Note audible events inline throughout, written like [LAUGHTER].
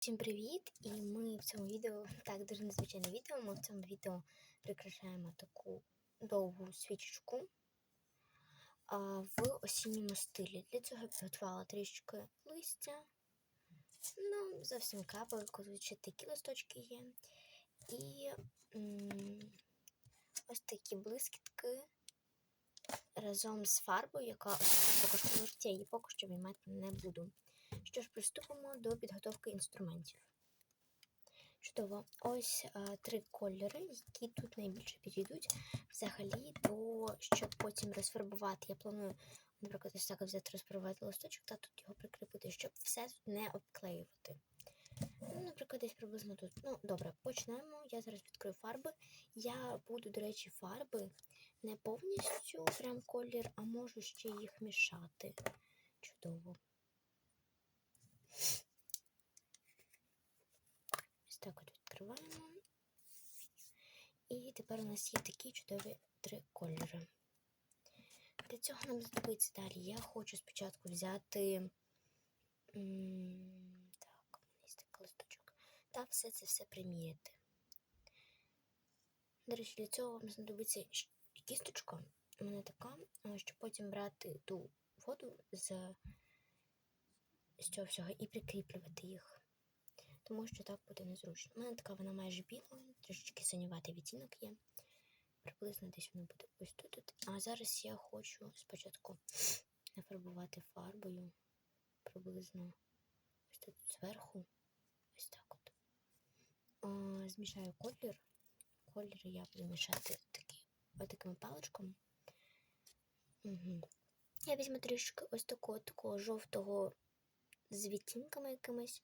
Всім привіт! І ми в цьому відео, так, дуже незвичайне відео. Ми в цьому відео прикрашаємо таку довгу свічечку а, в осінньому стилі. Для цього я підготувала трішки листя. Ну, зовсім капельку, звичайно, такі листочки є. І м ось такі блискітки разом з фарбою, яка лежить, я її поки що виймати не буду. Що ж, приступимо до підготовки інструментів. Чудово, ось а, три кольори, які тут найбільше підійдуть. Взагалі, то щоб потім розфарбувати, я планую, наприклад, ось так взяти розфарбувати листочок та тут його прикріпити, щоб все тут не обклеювати. Ну, Наприклад, десь приблизно тут. Ну, добре, почнемо. Я зараз відкрию фарби. Я буду, до речі, фарби не повністю прям колір, а можу ще їх мішати. Чудово. Так от відкриваємо. І тепер у нас є такі чудові три кольори. Для цього нам знадобиться далі. Я хочу спочатку взяти. Так, такий листочок. Та все це все приміряти. До речі, для цього вам знадобиться кісточка. У мене така, щоб потім брати ту воду з, з цього всього і прикріплювати їх. Тому що так буде незручно. У мене така вона майже біла, трішечки синюватий відтінок є. Приблизно десь воно буде ось тут. А зараз я хочу спочатку нафарбувати фарбою приблизно ось тут зверху. Ось так от. О, змішаю колір. Колір я буду мішати такий, такими паличками. Угу. Я візьму трішки ось такого такого жовтого з відтінками якимись.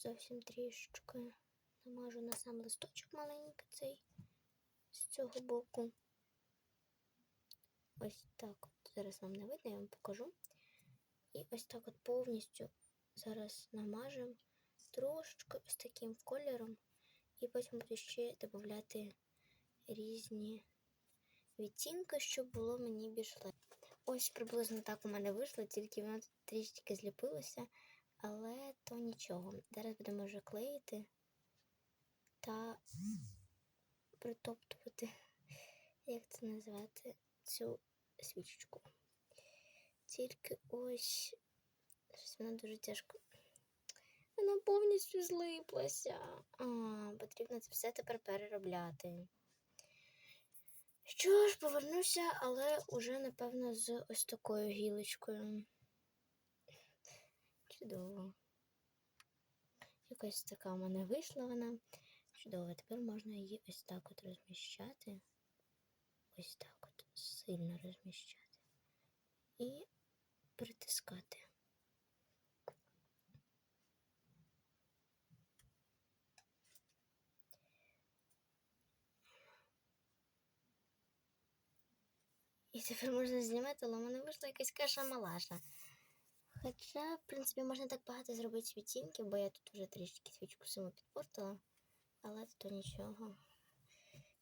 Зовсім трішечки намажу на сам листочок маленький цей з цього боку. Ось так от. Зараз вам не видно, я вам покажу. І ось так от повністю зараз намажемо трошечки ось таким кольором. І потім буду ще додати різні відтінки, щоб було мені більш легко. Ось приблизно так у мене вийшло, тільки воно трішечки зліпилося, але то нічого. Зараз будемо вже клеїти та притоптувати, [LAUGHS] як це назвати, цю свічечку. Тільки ось щось вона дуже тяжко. Вона повністю злиплася. А, Потрібно це все тепер переробляти. Що ж, повернуся, але уже, напевно, з ось такою гілочкою. Чудово. Якось така у мене вийшла вона. Чудово, тепер можна її ось так от розміщати. Ось так от сильно розміщати. І притискати. І тепер можна знімати, але в мене вийшла якась каша малаша. Хоча, в принципі, можна так багато зробити відтінків, бо я тут вже трішки свічку саму підпортила. Але то нічого.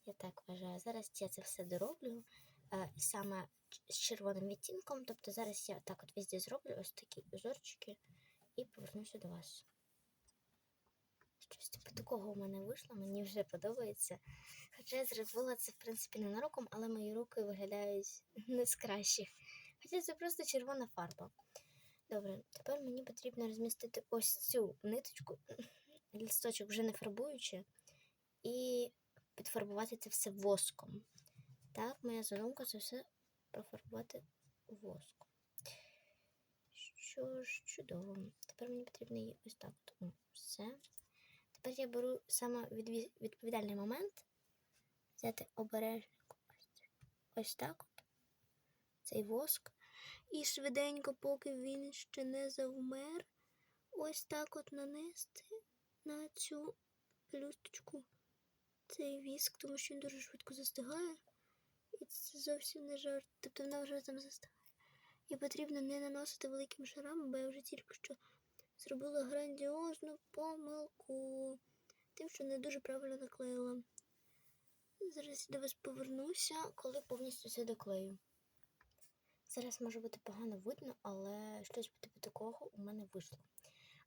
Я так вважаю. Зараз я це все дороблю а, саме з червоним відтінком. Тобто зараз я так от везде зроблю ось такі узорчики і повернуся до вас. Щось типу такого у мене вийшло, мені вже подобається. Хоча я зробила це, в принципі, ненароком, але мої руки виглядають не з кращих. Хоча це просто червона фарба. Добре, тепер мені потрібно розмістити ось цю ниточку, [CLEARS THROAT] листочок вже не фарбуючи, і підфарбувати це все воском. Так, моя задумка це все профарбувати воском. Що ж, чудово. Тепер мені потрібно її ось так. О, все. Тепер я беру саме відповідальний момент. Взяти обережненько ось, ось так от. Цей воск. І швиденько, поки він ще не завмер, ось так от нанести на цю плюсточку цей віск, тому що він дуже швидко застигає. І це зовсім не жарт. Тобто вона вже там застигає. І потрібно не наносити великим шарами, бо я вже тільки що зробила грандіозну помилку. Тим, що не дуже правильно наклеїла. Зараз до вас повернуся, коли повністю все доклею. Зараз може бути погано видно, але щось типу такого у мене вийшло.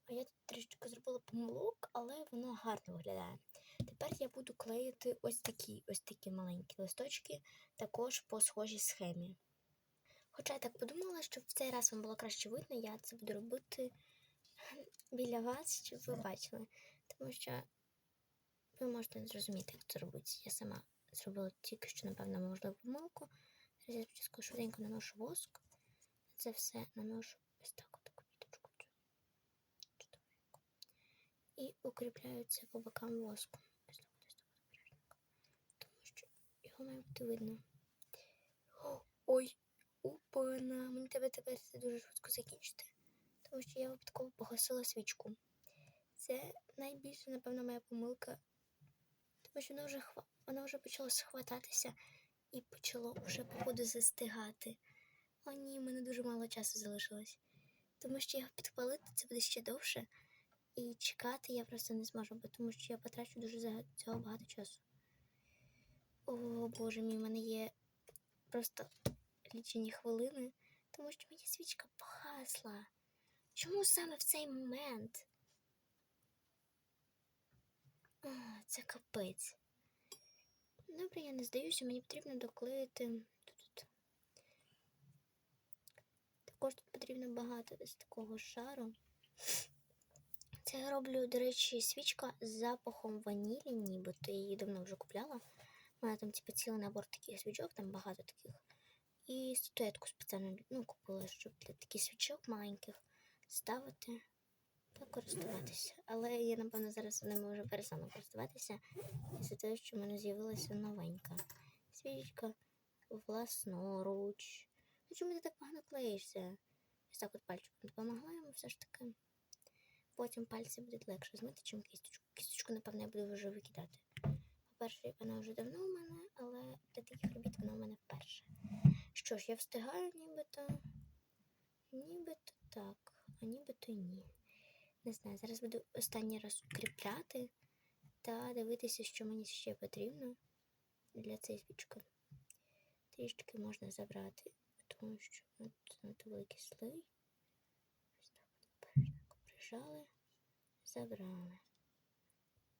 А я тут трішки зробила помилок, але воно гарно виглядає. Тепер я буду клеїти ось такі ось такі маленькі листочки, також по схожій схемі. Хоча я так подумала, щоб в цей раз вам було краще видно, я це буду робити [LAUGHS] біля вас, щоб ви бачили. Тому що ви можете не зрозуміти, як це робиться. Я сама зробила тільки що, напевно, можливу помилку. Я спочатку швиденько наношу воск. Це все наношу ось так от квіточку. Чудовенько. І укріпляю це по бокам воском. Ось так, ось так, обережненько. Тому що його має бути видно. Ой, упана. Мені тебе тепер це дуже швидко закінчити. Тому що я випадково погасила свічку. Це найбільше, напевно, моя помилка. Тому що воно вже хва... воно вже почало схвататися і почало вже походу застигати. О, ні, мене дуже мало часу залишилось. Тому що його підпалити це буде ще довше. І чекати я просто не зможу, бо тому що я потрачу дуже цього багато часу. О, боже мій, в мене є просто лічені хвилини, тому що моя свічка погасла. Чому саме в цей момент? О, це капець. Добре, я не здаюся, мені потрібно доклеїти тут. Також тут потрібно багато ось такого шару. Це я роблю, до речі, свічка з запахом ванілі, нібито її давно вже купляла. У мене там типу, цілий набор таких свічок, там багато таких. І статуетку спеціально ну, купила, щоб для таких свічок маленьких ставити та користуватися. Але я, напевно, зараз ними вже перестану користуватися із-за того, що в мене з'явилася новенька свічка власноруч. Ну чому ти так погано клеїшся? Ось так от пальчиком допомогла йому все ж таки. Потім пальці будуть легше змити, чим кісточку. Кісточку, напевно, я буду вже викидати. По-перше, вона вже давно у мене, але для таких робіт вона у мене вперше. Що ж, я встигаю нібито. Нібито так, а нібито ні. Не знаю, зараз буду останній раз укріпляти та дивитися, що мені ще потрібно для цієї свічки. Трішки можна забрати, тому що занадто великий слой. Ось так прижали, забрали.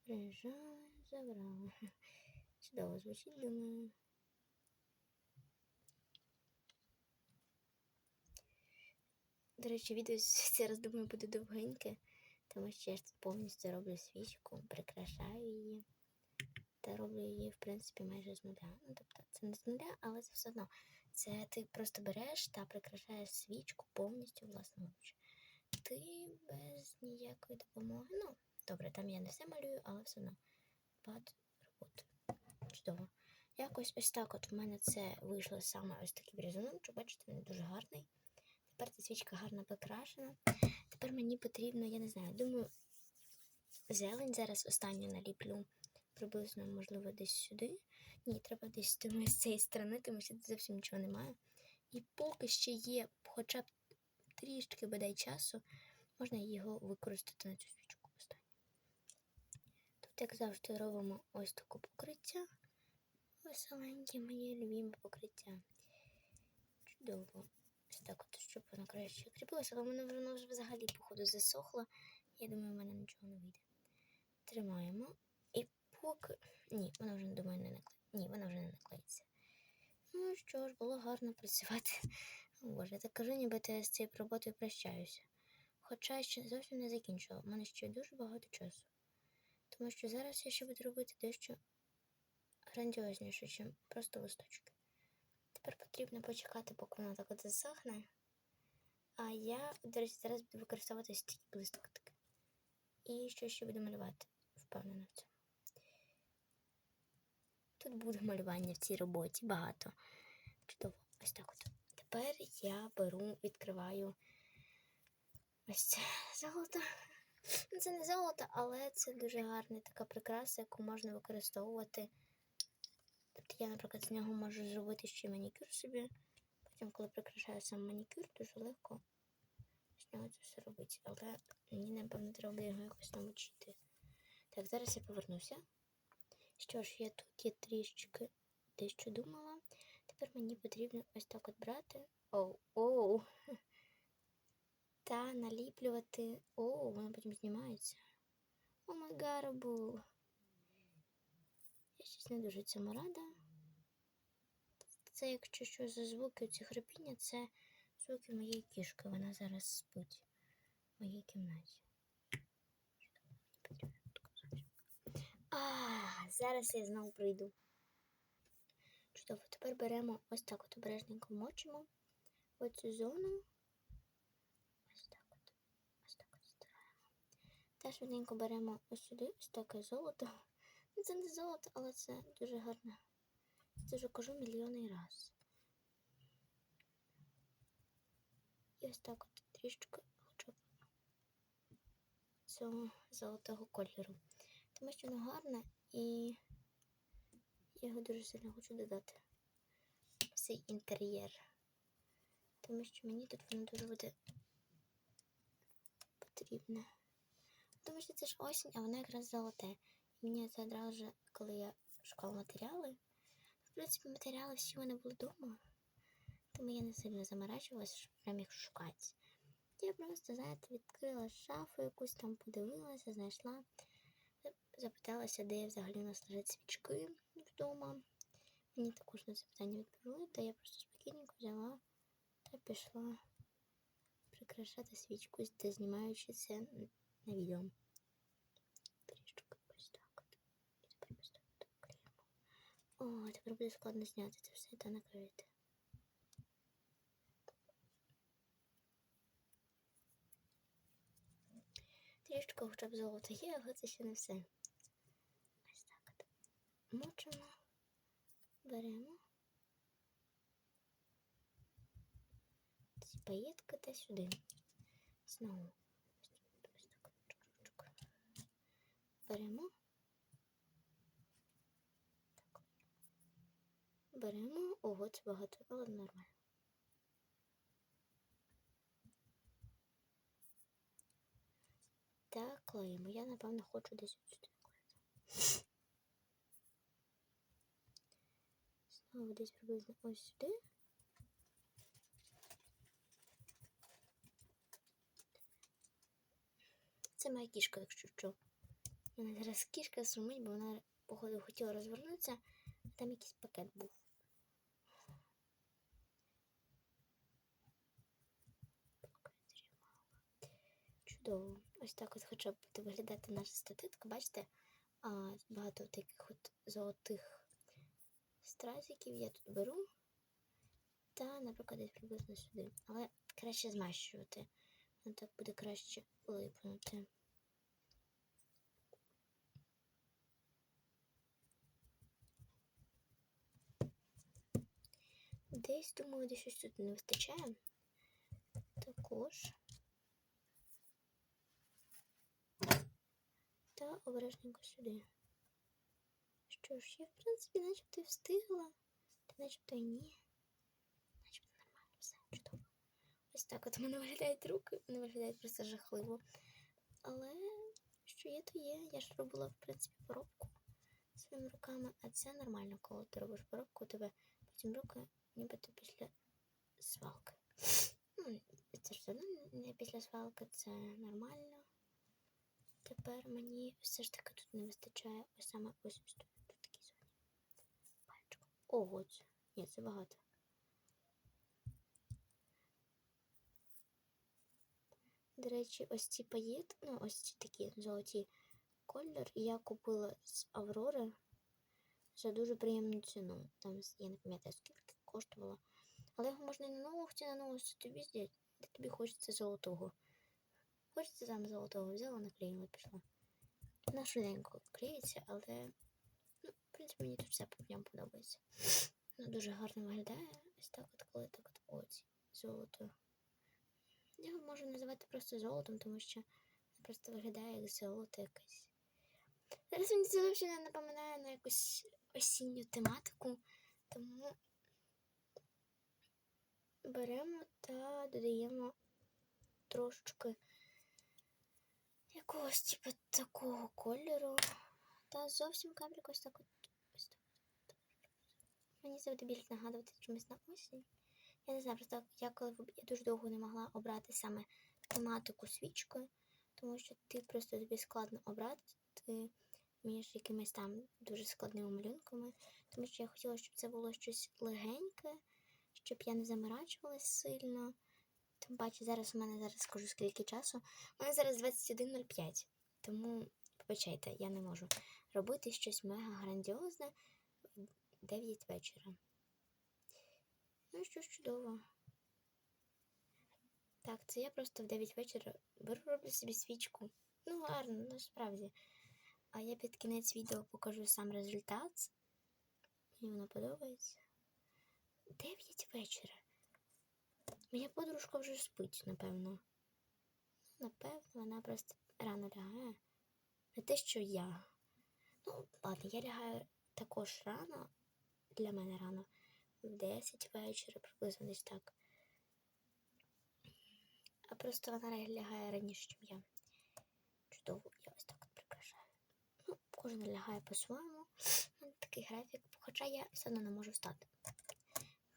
Прижали, забрали. [LAUGHS] Чудово звучить, думаю. До речі, відео [LAUGHS] зараз, думаю, буде довгеньке, тому що я ж повністю роблю свічку, прикрашаю її та роблю її, в принципі, майже з нуля. Ну, тобто, це не з нуля, але це все одно. Це ти просто береш та прикрашаєш свічку повністю власноруч. Ти без ніякої допомоги. Ну, добре, там я не все малюю, але все одно багато роботи. Чудово. Якось ось так от в мене це вийшло саме ось такий різунок. Бачите, він дуже гарний. Тепер ця свічка гарно покрашена. Тепер мені потрібно, я не знаю, думаю, зелень зараз останню наліплю. Приблизно, можливо, десь сюди. Ні, треба десь думаю, з цієї сторони, тому що тут зовсім нічого немає. І поки ще є хоча б трішки бодай часу, можна його використати на цю свічку останню. Тут, як завжди, робимо ось таке покриття. Веселеньке моє любиме покриття. Чудово. Так от, щоб воно краще кріпилося, але воно воно вже взагалі, походу, засохло. Я думаю, в мене нічого не вийде. Тримаємо. І поки. Ні, вона вже думаю, не наклеїться. Ні, вона вже не наклеїться. Ну що ж, було гарно працювати. [LAUGHS] Боже, я так кажу, ніби я з цією роботою прощаюся. Хоча я ще зовсім не закінчила. У мене ще дуже багато часу. Тому що зараз я ще буду робити дещо грандіозніше, ніж просто листочки. Тепер потрібно почекати, поки вона так от засохне. А я, до речі, зараз буду використовувати стільки блисток. І що ще буду малювати, впевнена в цьому. Тут буде малювання в цій роботі багато. Чудово, ось так от. Тепер я беру, відкриваю ось це золото. Це не золото, але це дуже гарна така прикраса, яку можна використовувати. Я, наприклад, з нього можу зробити ще манікюр собі. Потім, коли прикрашаю сам манікюр, дуже легко з нього це все робити. Але мені, напевно, треба його якось намочити. Так, зараз я повернуся. Що ж, я тут є трішечки дещо думала. Тепер мені потрібно ось так от брати. Оу, оу. та наліплювати. О, воно потім знімається. О май гарбу. Я щось не дуже цьому рада. Це, якщо що за звуки ці хрипіння, це звуки моєї кішки. Вона зараз спить в моїй кімнаті. А, зараз я знову прийду. Чудово, тепер беремо ось так от обережненько мочимо оцю зону. Ось так от. Ось так от стираємо. Та швиденько беремо ось сюди ось таке золото. Ну, Це не золото, але це дуже гарно. Це вже кажу мільйонний раз. І ось так от трішки хоча б цього золотого кольору. Тому що воно гарне і я його дуже сильно хочу додати в цей інтер'єр. Тому що мені тут воно дуже буде потрібне. Тому що це ж осінь, а воно якраз золоте. І мені це одразу, коли я шукала матеріали. В принципі, матеріали всі вони були вдома. Тому я не сильно заморачувалася, щоб прям їх шукати. Я просто, знаєте, відкрила шафу, якусь там подивилася, знайшла, запиталася, де я взагалі у нас лежать свічки вдома. Мені також на це питання відповіли, та я просто спокійненько взяла та пішла прикрашати свічку, та знімаючи це на відео. Трішки ось так от. І тепер ось так от клеїмо. О, тепер буде складно зняти це все та накрити. Трішки хоча б золото є, але це ще не все. Ось так. Мочимо, беремо ці паєтки та сюди. Знову. Беремо. Беремо. Ого, це багато, але нормально. Так, клеїмо. Я, напевно, хочу десь сюди клеїти. Знову десь приблизно ось сюди. Це моя кішка, якщо що. У мене зараз кішка сумить, бо вона, походу, хотіла розвернутися, а там якийсь пакет був. Чудово. Ось так от хоча б буде виглядати наша статитка. Бачите, а, багато таких от золотих стразиків я тут беру. Та, наприклад, десь приблизно сюди. Але краще змащувати. Воно так буде краще липнути. Десь, думаю, десь щось тут не вистачає. Також. Та обережненько сюди. Що ж, я, в принципі, начебто і встигла, та начебто і ні. Начебто нормально, все чудово. Ось так от мене виглядають руки, вони виглядають просто жахливо. Але що є, то є. Я ж робила, в принципі, поробку своїми руками, а це нормально, коли ти робиш поробку, у тебе потім руки нібито після свалки. Ну, це ж одно не після свалки, це нормально. Тепер мені все ж таки тут не вистачає ось саме ось тут, тут такій зоні. Пальчиком. Ого, це. Ні, це багато. До речі, ось ці паєт, ну, ось ці такі золоті колір, я купила з Аврори за дуже приємну ціну. Там я не пам'ятаю, скільки коштувало. Але його можна і на ногті на ногу тобі зняти, де тобі хочеться золотого. Хочеться саме золотого взяла, наклеїла, пішла. Вона швиденько клеїться, але, ну, в принципі, мені тут все по ньому подобається. Воно дуже гарно виглядає. Ось так от, коли так от оці золото. Його можу називати просто золотом, тому що просто виглядає як золото якесь. Зараз мені це зовсім напоминає на якусь осінню тематику, тому беремо та додаємо трошечки якогось типу такого кольору. Та зовсім капельку ось так от. Мені це буде більше нагадувати чомусь на осінь. Я не знаю, просто я коли я дуже довго не могла обрати саме тематику свічкою, тому що ти просто тобі складно обрати між якимись там дуже складними малюнками, тому що я хотіла, щоб це було щось легеньке, щоб я не заморачувалась сильно. Тим паче, зараз у мене зараз скажу скільки часу. У мене зараз 21.05, тому вибачайте, я не можу робити щось мега грандіозне в 9 вечора. Ну, що чудово. Так, це я просто в 9 вечора беру роблю собі свічку. Ну, гарно, насправді. А я під кінець відео покажу сам результат. Мені воно подобається. 9 вечора. Моя подружка вже спить, напевно. Напевно, вона просто рано лягає. Не те, що я. Ну, ладно, я лягаю також рано. Для мене рано. В 10 вечора, приблизно десь так. А просто вона лягає раніше, ніж я. Чудово, я ось так от прикрашаю. Ну, кожен лягає по-своєму. Такий графік, хоча я все одно не можу встати.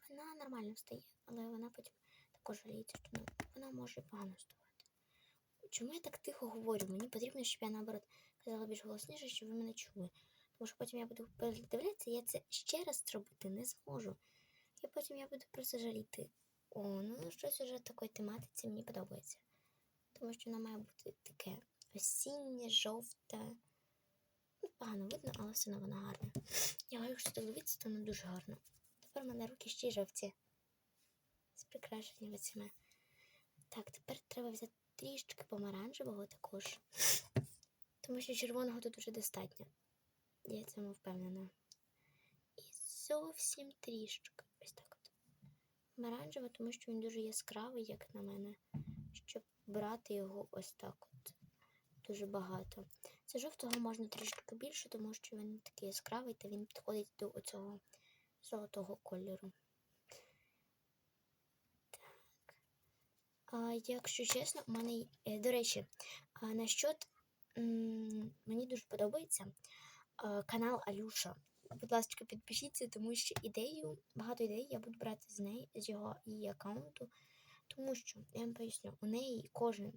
Вона нормально встає, але вона потім також жаліється, що ну, вона може погано вставати. Чому я так тихо говорю? Мені потрібно, щоб я наоборот казала більш голосніше, щоб ви мене чули. Тому що потім я буду передивлятися, я це ще раз зробити не зможу. І потім я буду просто жаліти. О, ну щось уже такої тематиці мені подобається. Тому що вона має бути таке осіннє, жовте. Ну, погано видно, але все одно вона гарна. Я говорю, якщо так дивитися, то вона дуже гарна. Тепер в мене руки ще й жовті. З прикрашеннями цими. Так, тепер треба взяти трішки помаранчевого також. Тому що червоного тут вже достатньо. Я цьому впевнена. І зовсім трішки. Ось так от. Помаранчево, тому що він дуже яскравий, як на мене. Щоб брати його ось так от. Дуже багато. Це жовтого можна трішки більше, тому що він такий яскравий, та він підходить до оцього золотого кольору. Так. А, якщо чесно, у мене, е, до речі, на счет мені дуже подобається канал Алюша. Будь ласка, підпишіться, тому що ідею, багато ідей я буду брати з неї, з його її аккаунту. Тому що, я вам поясню, у неї кожен,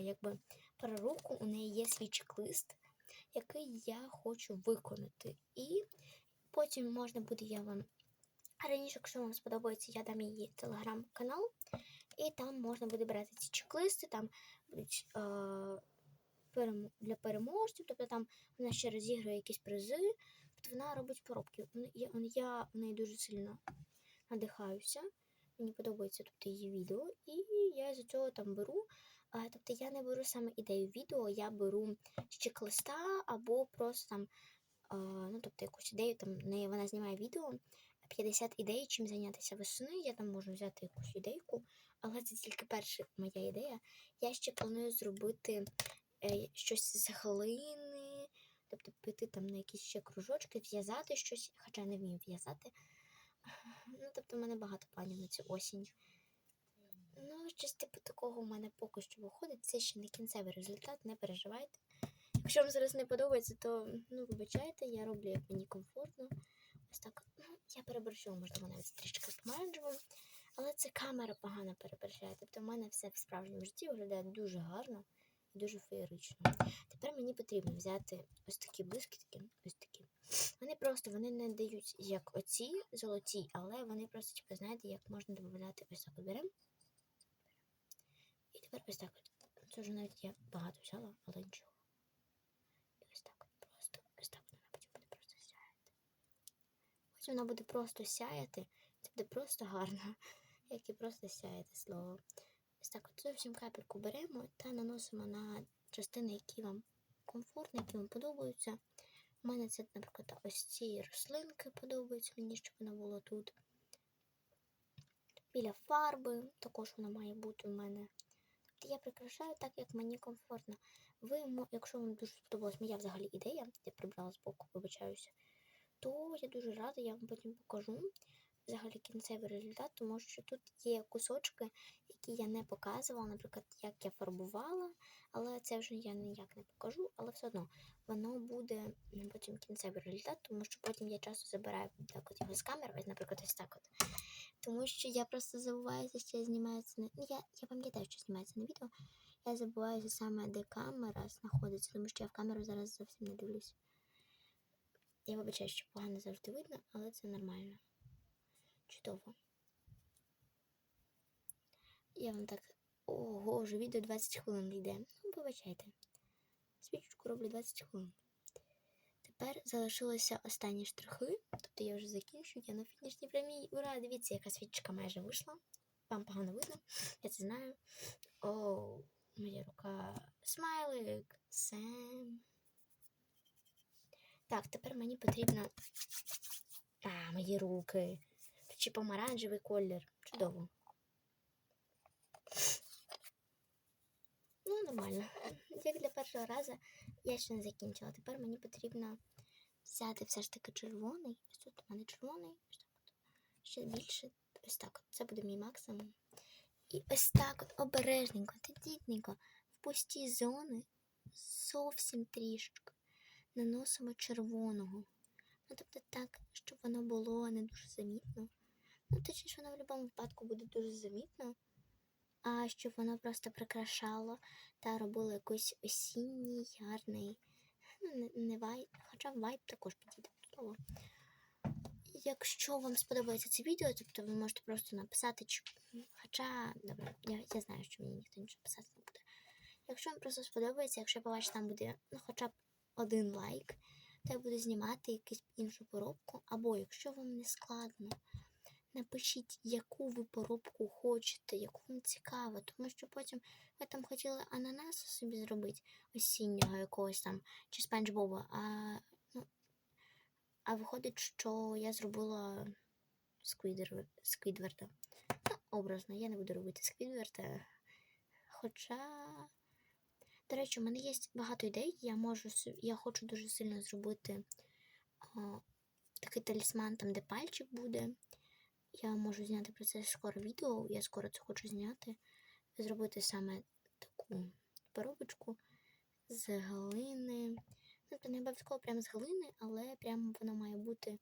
якби про руку, у неї є свій чек-лист, який я хочу виконати. І потім можна буде я вам. А Раніше, якщо вам сподобається, я дам її телеграм-канал, і там можна буде брати ці чек-листи, там будуть е, для переможців, тобто там вона ще розігрує якісь призи, тобто вона робить поробки. Я, в неї дуже сильно надихаюся. Мені подобається тобто, її відео, і я з цього там беру. А, тобто я не беру саме ідею відео, я беру з чек-листа або просто там, а, ну, тобто якусь ідею, там не, вона знімає відео. 50 ідей, чим зайнятися весною. Я там можу взяти якусь ідейку, але це тільки перша моя ідея. Я ще планую зробити е, щось з глини, тобто піти там на якісь ще кружочки, в'язати щось, хоча не вмію в'язати. Ну, тобто, в мене багато планів на цю осінь. Ну, щось типу такого в мене поки що виходить. Це ще не кінцевий результат, не переживайте. Якщо вам зараз не подобається, то ну, вибачайте, я роблю як мені комфортно. Ось так. Ну, я переборщила, можливо, навіть трішки з. Але це камера погано переборщає. Тобто в мене все в справжньому житті виглядає дуже гарно і дуже феєрично. Тепер мені потрібно взяти ось такі блискітки, ось такі. Вони просто вони не дають як оці золоті, але вони просто, типу, знаєте, як можна додати ось так беремо. І тепер ось так. Це вже навіть я багато взяла, але нічого. І ось так просто, ось так вона буде просто сяяти. Ось вона буде просто сяяти, це буде просто гарно, як і просто сяяти слово. Ось так от зовсім капельку беремо та наносимо на частини, які вам комфортні, які вам подобаються. У мене це, наприклад, ось ці рослинки подобаються мені, щоб вона була тут. Біля фарби, також вона має бути у мене. Тобто я прикрашаю так, як мені комфортно. Ви, якщо вам дуже сподобалась моя взагалі ідея, я прибрала з боку, вибачаюся, то я дуже рада, я вам потім покажу. Взагалі кінцевий результат, тому що тут є кусочки, які я не показувала, наприклад, як я фарбувала, але це вже я ніяк не покажу, але все одно воно буде потім кінцевий результат, тому що потім я часто забираю так от його з камери, ось, наприклад, ось так от. Тому що я просто забуваюся, що я знімаю це на. Ну, я, я пам'ятаю, що знімається на відео. Я забуваюся саме, де камера знаходиться, тому що я в камеру зараз зовсім не дивлюсь. Я вибачаю, що погано завжди видно, але це нормально. Чудово. Я вам так. Ого, вже відео 20 хвилин йде. Ну, вибачайте. Свічку роблю 20 хвилин. Тепер залишилися останні штрихи. Тобто я вже закінчу, я на фінішній прямій. Ура! Дивіться, яка свічка майже вийшла. Вам погано видно, я це знаю. О, моя рука. Смайлик. Сем. Так, тепер мені потрібно. А, мої руки. Чи помаранчевий колір. Чудово. Ну, нормально. Як для першого разу я ще не закінчила. Тепер мені потрібно взяти все ж таки червоний. Ось тут у мене червоний. Ще більше. Ось так. Це буде мій максимум. І ось так от обережненько, тендітненько, в пусті зони зовсім трішки наносимо червоного. Ну, тобто так, щоб воно було не дуже замітно. Ну, точніше, воно в будь-якому випадку буде дуже замітно. А щоб воно просто прикрашало та робило якийсь осінній, гарний, ну, не, вайб, хоча вайб також підійде чудово. Якщо вам сподобається це відео, тобто ви можете просто написати, чи... хоча, добре, я, я знаю, що мені ніхто нічого писати не буде. Якщо вам просто сподобається, якщо побачите, там буде ну, хоча б один лайк, то я буду знімати якусь іншу поробку. Або якщо вам не складно, напишіть, яку ви поробку хочете, яку вам цікаво, тому що потім ви там хотіли ананаса собі зробити осіннього якогось там чи спанч Боба, а, ну, а виходить, що я зробила Сквідер... Сквідверда. Ну, образно, я не буду робити Сквідверда. Хоча. До речі, у мене є багато ідей. Я можу я хочу дуже сильно зробити а, такий талісман, там, де пальчик буде. Я можу зняти про це скоро відео. Я скоро це хочу зняти. Зробити саме таку поробочку з глини. Ну, то не обов'язково прямо з глини, але прямо воно має бути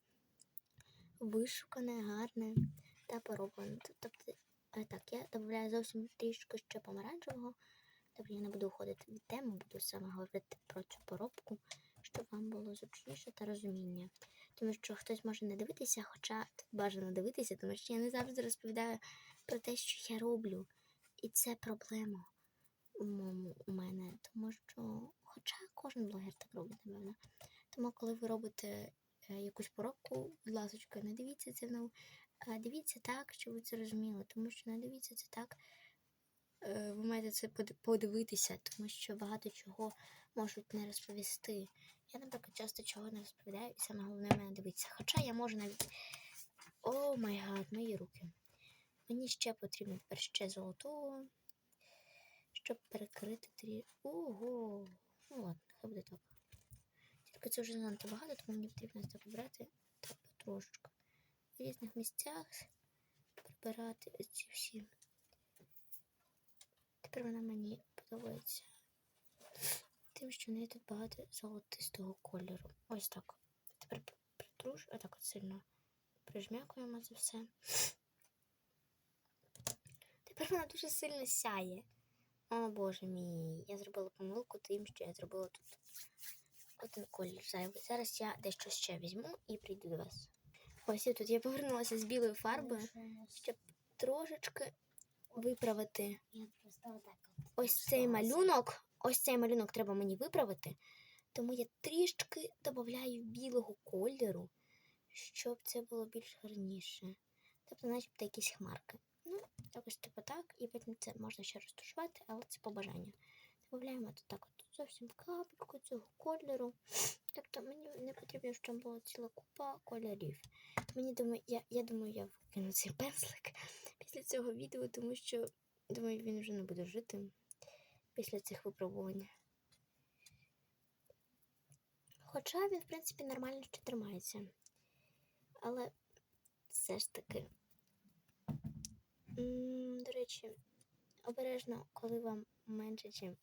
вишукане, гарне та пороблене. Тобто, е, так, я додаю зовсім трішки ще помаранчевого. Тобто я не буду уходити від теми, буду саме говорити про цю поробку, щоб вам було зручніше та розуміння. Тому що хтось може не дивитися, хоча бажано дивитися, тому що я не завжди розповідаю про те, що я роблю. І це проблема у, моєму, у мене, тому що, хоча кожен блогер так робить, напевно. Тому, коли ви робите е, якусь поробку, будь ласка, не дивіться це ну, а дивіться так, щоб ви це розуміли, тому що не дивіться це так. е, Ви маєте це подивитися, тому що багато чого можуть не розповісти. Я, наприклад, часто чого не розповідаю, і саме головне мене дивитися. Хоча я можу навіть. О май гад, мої руки. Мені ще потрібно тепер ще золотого, щоб перекрити трі. Ого! Ну ладно, хай буде так. Тільки це вже занадто багато, тому мені потрібно це побрати так потрошку. В різних місцях прибирати ці всі. Тепер вона мені подобається тим, що в неї тут багато золотистого кольору. Ось так. Тепер притруш, отак от сильно прижмякуємо це все. Тепер вона дуже сильно сяє. О боже мій, я зробила помилку тим, що я зробила тут один колір зайвий. Зараз я дещо ще візьму і прийду до вас. Ось і тут я повернулася з білою фарбою, щоб трошечки виправити Я ось цей малюнок. Ось цей малюнок треба мені виправити. Тому я трішки додаю білого кольору, щоб це було більш гарніше. Тобто, начебто якісь хмарки. Ну, якось типу так, і потім це можна ще розташувати, але це по бажанню. Додаємо тут так от зовсім капельку цього кольору. Тобто мені не потрібно, щоб була ціла купа кольорів. Мені думаю, я, я думаю, я викину цей пензлик після цього відео, тому що думаю, він вже не буде жити після цих випробувань. Хоча він, в принципі, нормально ще тримається. Але все ж таки. До речі, обережно, коли вам менше, чим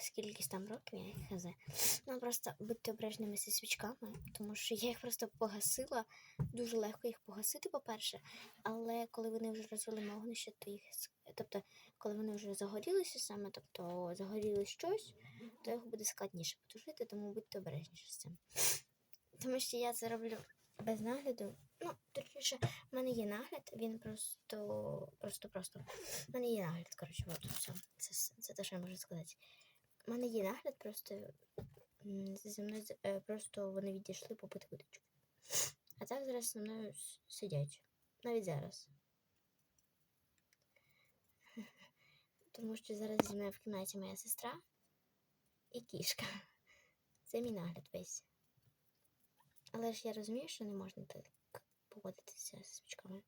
скількись там років, я їх хз. Ну просто будьте обережними зі свічками, тому що я їх просто погасила. Дуже легко їх погасити, по-перше. Але коли вони вже розвели вогнище, то їх. Тобто, коли вони вже загорілися саме, тобто загоріло щось, то їх буде складніше потушити, тому будьте обережніші з цим. Тому що я це роблю без нагляду. Ну, точніше, в мене є нагляд, він просто, просто, просто. В мене є нагляд, коротше, от все. Це, це те, що я можу сказати. У мене є нагляд, просто зі мною е, просто вони відійшли попити водичку. А так зараз зі мною сидять. Навіть зараз. [LAUGHS] Тому що зараз зі мною в кімнаті моя сестра і кішка. Це мій нагляд весь. Але ж я розумію, що не можна так поводитися з свічками.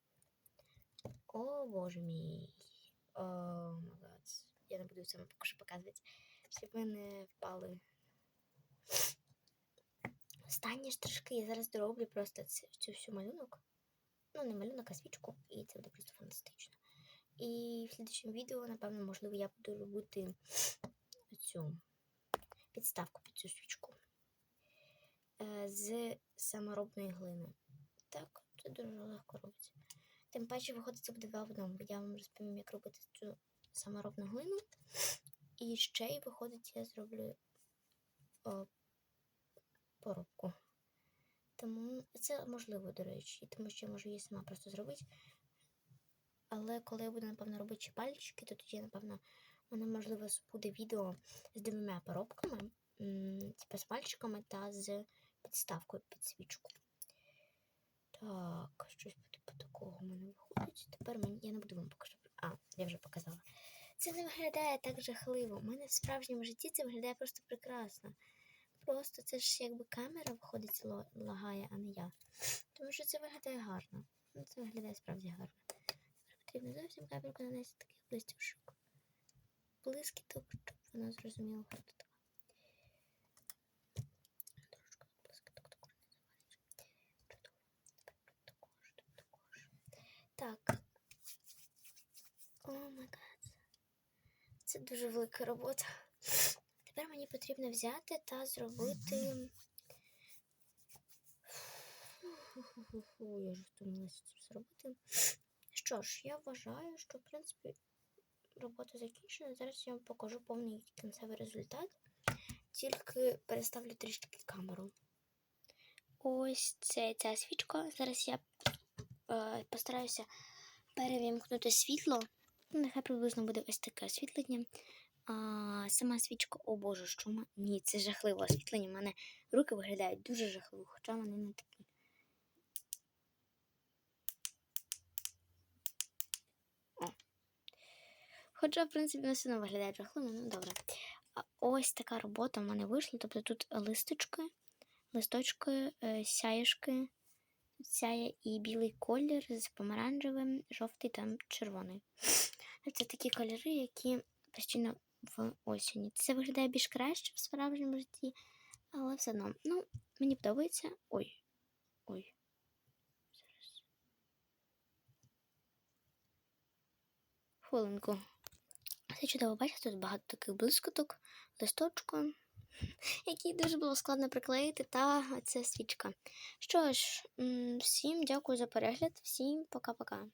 О, боже мій. О, май. Я не буду цьому поки що показувати, щоб ви не впали. Останні штришки я зараз дороблю просто цю, цю всю малюнок. Ну, не малюнок, а свічку, і це буде просто фантастично. І в слідчому відео, напевно, можливо, я буду робити цю підставку під цю свічку е, з саморобної глини. Так, дуже легко робиться. Тим паче, виходить, це буде два в одному. Я вам розповім, як робити цю саморобну глину. І ще й виходить, я зроблю о, поробку. Тому це можливо, до речі, тому що я можу її сама просто зробити. Але коли я буду, напевно, робити пальчики, то тоді, напевно, у можливо, буде відео з двома поробками, типу з пальчиками та з підставкою під свічку. Так, щось по типу такого в мене виходить. Тепер мені я не буду вам показувати. А, я вже показала. Це не виглядає так жахливо. У мене в справжньому житті це виглядає просто прекрасно. Просто це ж якби камера виходить лагає, а не я. Тому що це виглядає гарно. Ну, це виглядає справді гарно. Тепер потрібно зовсім капельку нанести таких блистівшок. Блискіток, щоб вона зрозуміла, хто тут. Трошки блискіток також називається. Чудово. Тепер тут також, тут також. Так. О май гад. Це дуже велика робота. Тепер мені потрібно взяти та зробити. Я вже втомилася це все робити. Що ж, я вважаю, що в принципі робота закінчена. Зараз я вам покажу повний кінцевий результат. Тільки переставлю трішки камеру. Ось це ця свічка. Зараз я постараюся перевімкнути світло. Ну, Нехай приблизно буде ось таке освітлення. А, сама свічка, о боже, що ма... Ні, це жахливе освітлення. У мене руки виглядають дуже жахливо, хоча вони не такі. О. Хоча, в принципі, вони все одно виглядають жахливо, ну добре. А ось така робота в мене вийшла. Тобто тут листочки, листочки, е, сяєшки, сяє і білий колір з помаранчевим, жовтий та червоний. [SNIFFS] Це такі кольори, які постійно в осені. Це виглядає більш краще в справжньому житті, але все одно. Ну, мені подобається. Ой. Ой. Зараз. Хвилинку. Це чудово бачите, тут багато таких блискоток, листочку, які дуже було складно приклеїти, та ця свічка. Що ж, всім дякую за перегляд, всім пока-пока.